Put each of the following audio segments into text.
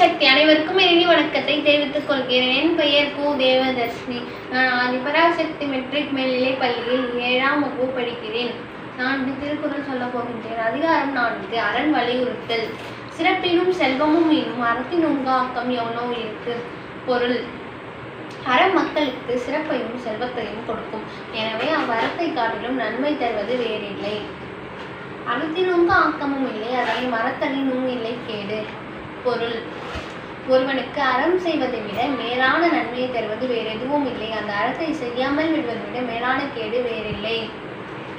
சக்தி அனைவருக்கும் இனி வணக்கத்தை தெரிவித்துக் கொள்கிறேன். என் பெயர் பூ தேவதர்ஷினி. நான் ஆதிபராசக்தி மெட்ரிக் மேல்நிலைப் பள்ளியில் ஏழாம் வகுப்பு படிக்கிறேன். நான் திருக்குறள் சொல்லப் போகின்றேன். அதிகாரம் நான்கு அரண் வலியுறுத்தல். சிறப்பினும் செல்வமும் இன்னும் அறத்தின் உங்காக்கம் எவனோ இருக்கு. பொருள். அறம் மக்களுக்கு சிறப்பையும் செல்வத்தையும் கொடுக்கும். எனவே அவ்வரத்தை காட்டிலும் நன்மை தருவது வேறில்லை. அறத்தினுங்க ஆக்கமும் இல்லை அதனை மரத்தலினும் இல்லை கேடு. பொருள். ஒருவனுக்கு அறம் செய்வதை விட மேலான நன்மையை தருவது வேறு எதுவும் இல்லை. அந்த அறத்தை செய்யாமல் விடுவதை விட மேலான கேடு வேறில்லை.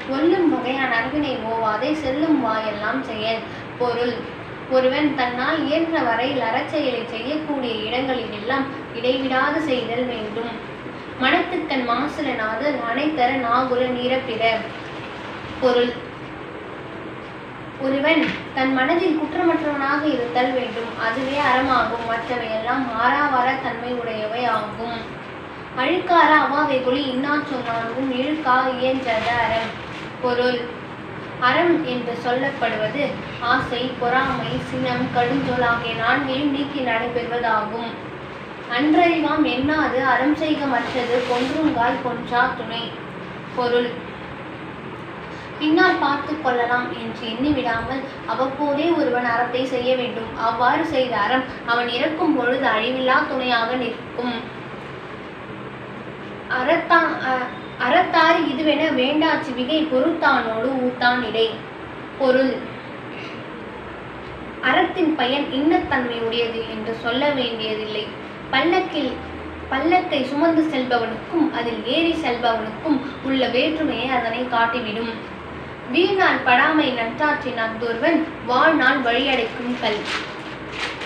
கொல்லும் வகையான அறிவினை ஓவாதை செல்லும் வாயெல்லாம் செயல். பொருள். ஒருவன் தன்னால் இயன்ற வரையில் அறச்செயலை செய்யக்கூடிய இடங்களில் எல்லாம் இடைவிடாது செய்தல் வேண்டும். மனத்துக்கண் மாசுலனாது அனைத்தர நாகுல நீரப்பிற பொருள். ஒருவன் தன் மனதில் குற்றமற்றவனாக இருத்தல் வேண்டும். அதுவே அறமாகும். மற்றவையெல்லாம் மாறாவார தன்மை உடையவை ஆகும். அழுக்கார அவாவைகுழி இன்னா சொன்னாலும் இழுக்கா இயன்றத அறம். பொருள். அறம் என்று சொல்லப்படுவது ஆசை பொறாமை சினம் கடுஞ்சொல் ஆகிய நான்கையும் நீக்கி நடைபெறுவதாகும். அன்றறிவாம் எண்ணாது அறம் செய்க மற்றது. கொன்றுங்காய் கொன்றா துணை. பொருள். பின்னால் பார்த்து கொள்ளலாம் என்று எண்ணி விடாமல் அவ்வப்போதே ஒருவன் அறத்தை செய்ய வேண்டும். அவ்வாறு செய்த அறம் அவன் இறக்கும் பொழுது அழிவில்லா துணையாக நிற்கும். அறத்தா அறத்தாறு இதுவென வேண்டா மிகை பொறுத்தானோடு ஊத்தான் இடை. பொருள். அறத்தின் பயன் இன்னத்தன்மை உடையது என்று சொல்ல வேண்டியதில்லை. பல்லக்கில் பல்லக்கை சுமந்து செல்பவனுக்கும் அதில் ஏறி செல்பவனுக்கும் உள்ள வேற்றுமையை அதனை காட்டிவிடும். வீணால் படாமை நன்றாற்றின் அஃதொருவன் வாழ்நாள் வழியடைக்கும் கல்.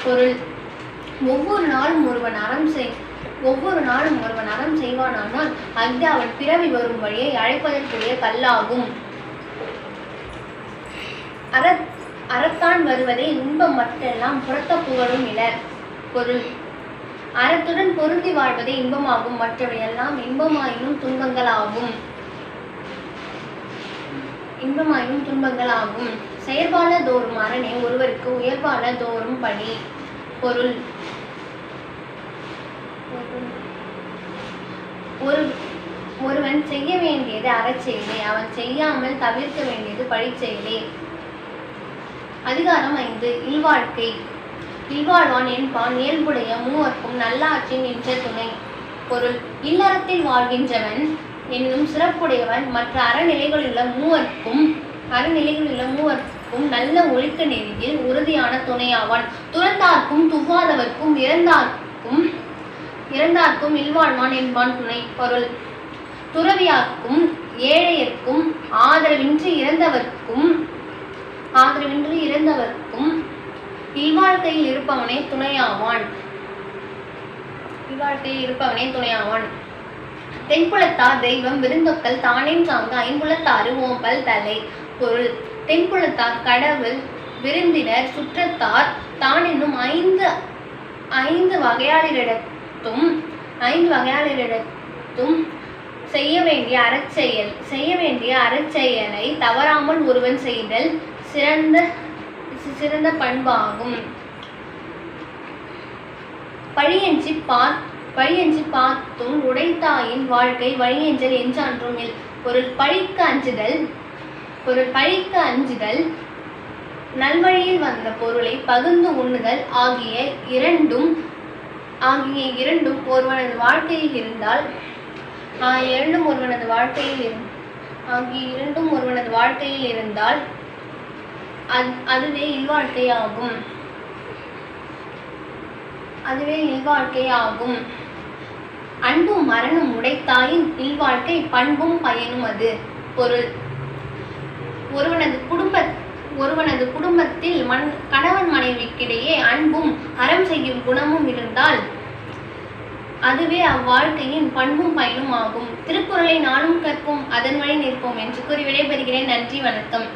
பொருள். ஒவ்வொரு நாளும் ஒருவன் அறம் செய் ஒவ்வொரு நாளும் ஒருவன் அறம் செய்வானானால் அஃது அவன் பிறவி வரும் வழியை அழைப்பதற்குரிய கல்லாகும். அற அறத்தான் வருவதே இன்பம் மற்றெல்லாம் புறத்த புகழும் இல பொருள். அறத்துடன் பொருந்தி வாழ்வதே இன்பமாகும் மற்றவையெல்லாம் இன்பமாயினும் துன்பங்களாகும். இன்பமாயினும் துன்பங்களாகும். செயற்பான தோறும் அரணே ஒருவருக்கு உயர்வான தோறும் பணி பொருள். ஒரு ஒருவன் செய்ய வேண்டியது அறச்செயலே அவன் செய்யாமல் தவிர்க்க வேண்டியது பழிச்செயலே அதிகாரம் ஐந்து இல்வாழ்க்கை. இல்வாழ்வான் என்பான் இயல்புடைய மூவர்க்கும் நல்லாற்றின் நின்ற துணை. பொருள். இல்லறத்தில் வாழ்கின்றவன் என்னும் சிறப்புடையவன் மற்ற அறநிலைகளிலுள்ள மூவர்க்கும் அறநிலைகளிலுள்ள மூவர்க்கும் நல்ல ஒழுக்க நெறியில் உறுதியான துணையாவான். துறந்தார்க்கும் துவாதவர்க்கும் இறந்தார்க்கும் இறந்தார்க்கும் இல்வாழ்வான் என்பான் துணை பொருள். துறவியார்க்கும் ஏழையர்க்கும் ஆதரவின்றி இறந்தவர்க்கும் ஆதரவின்றி இறந்தவர்க்கும் இல்வாழ்க்கையில் இருப்பவனே துணையாவான். இல்வாழ்க்கையில் இருப்பவனே துணையாவான். தென்புலத்தார் தெய்வம் விருந்தொக்கல் தானே சார்ந்த ஐம்புலத்தாறு ஓம்பல் தலை பொருள். தென்புலத்தார் கடவுள் விருந்தினர் சுற்றத்தார் தான் என்னும் ஐந்து ஐந்து வகையாளரிடத்தும் ஐந்து வகையாளரிடத்தும் செய்ய வேண்டிய அறச்செயல் செய்ய வேண்டிய அறச்செயலை தவறாமல் ஒருவன் செய்தல் சிறந்த சிறந்த பண்பாகும். பழியஞ்சி பார் பழியஞ்சி பார்த்தும் உடைத்தாயின் வாழ்க்கை வழியஞ்சல் என்றான்றும் இல். பொருள் பழிக்கு அஞ்சுதல் பொருள் பழிக்கு அஞ்சுதல் நல்வழியில் வந்த பொருளை பகிர்ந்து உண்ணுதல் ஆகிய இரண்டும் ஆகிய இரண்டும் ஒருவனது வாழ்க்கையில் இருந்தால் ஆஹ் இரண்டும் ஒருவனது வாழ்க்கையில் இரு- ஆகிய இரண்டும் ஒருவனது வாழ்க்கையில் இருந்தால் அது அதுவே இல்வாழ்க்கையாகும் அதுவே இல்வாழ்க்கை ஆகும் அன்பும் மரணம் உடைத்தாயின் இல்வாழ்க்கை பண்பும் பயனும் அது பொருள். ஒருவனது குடும்ப ஒருவனது குடும்பத்தில் மண் கணவன் மனைவிக்கிடையே அன்பும் அறம் செய்யும் குணமும் இருந்தால் அதுவே அவ்வாழ்க்கையின் பண்பும் பயனும் ஆகும் திருக்குறளை நாளும் கற்போம் அதன் வழி நிற்போம் என்று கூறி விடைபெறுகிறேன். நன்றி வணக்கம்.